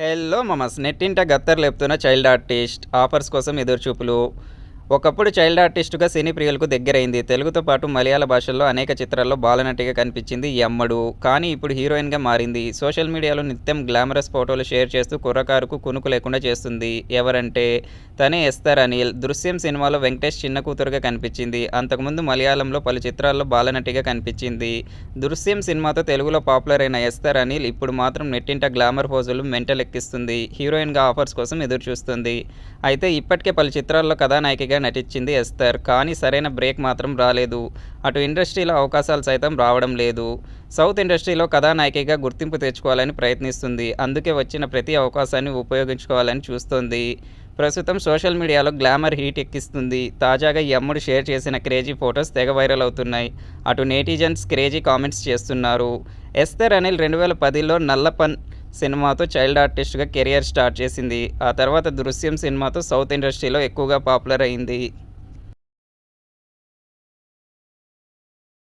Hello మమస్ నెట్టింట గత్తర్ లేపుతున్న చైల్డ్ ఆర్టిస్ట్ ఆఫర్స్ కోసం ఎదురుచూపులు. ఒకప్పుడు చైల్డ్ ఆర్టిస్టుగా సినీ ప్రియులకు దగ్గరైంది. తెలుగుతో పాటు మలయాళ భాషల్లో అనేక చిత్రాల్లో బాలనటిగా కనిపించింది ఈ అమ్మడు. కానీ ఇప్పుడు హీరోయిన్గా మారింది. సోషల్ మీడియాలో నిత్యం గ్లామరస్ ఫోటోలు షేర్ చేస్తూ కుర్రకారుకు కునుకు లేకుండా చేస్తుంది. ఎవరంటే తనే ఎస్తర్ అనిల్ దృశ్యం సినిమాలో వెంకటేష్ చిన్న కూతురుగా కనిపించింది. అంతకుముందు మలయాళంలో పలు చిత్రాల్లో బాలనటిగా కనిపించింది. దృశ్యం సినిమాతో తెలుగులో పాపులర్ అయిన ఎస్తర్ అనిల్ ఇప్పుడు మాత్రం నెట్టింట గ్లామర్ పోజులు మెంటల్ ఎక్కిస్తుంది. హీరోయిన్గా ఆఫర్స్ కోసం ఎదురు చూస్తుంది అయితే ఇప్పటికే పలు చిత్రాల్లో కథానాయికగా నటించింది ఎస్తర్. కానీ సరైన బ్రేక్ మాత్రం రాలేదు. అటు ఇండస్ట్రీలో అవకాశాలు సైతం రావడం లేదు. సౌత్ ఇండస్ట్రీలో కథానాయికగా గుర్తింపు తెచ్చుకోవాలని ప్రయత్నిస్తుంది. అందుకే వచ్చిన ప్రతి అవకాశాన్ని ఉపయోగించుకోవాలని చూస్తోంది. ప్రస్తుతం సోషల్ మీడియాలో గ్లామర్ హీట్ ఎక్కిస్తుంది. తాజాగా ఈ అమ్ముడు షేర్ చేసిన క్రేజీ ఫొటోస్ తెగ వైరల్ అవుతున్నాయి. అటు నేటిజన్స్ క్రేజీ కామెంట్స్ చేస్తున్నారు. ఎస్తర్ అనిల్ రెండు వేల పదిలో నల్లపన్ సినిమాతో చైల్డ్ ఆర్టిస్ట్గా కెరియర్ స్టార్ట్ చేసింది. ఆ తర్వాత దృశ్యం సినిమాతో సౌత్ ఇండస్ట్రీలో ఎక్కువగా పాపులర్ అయింది.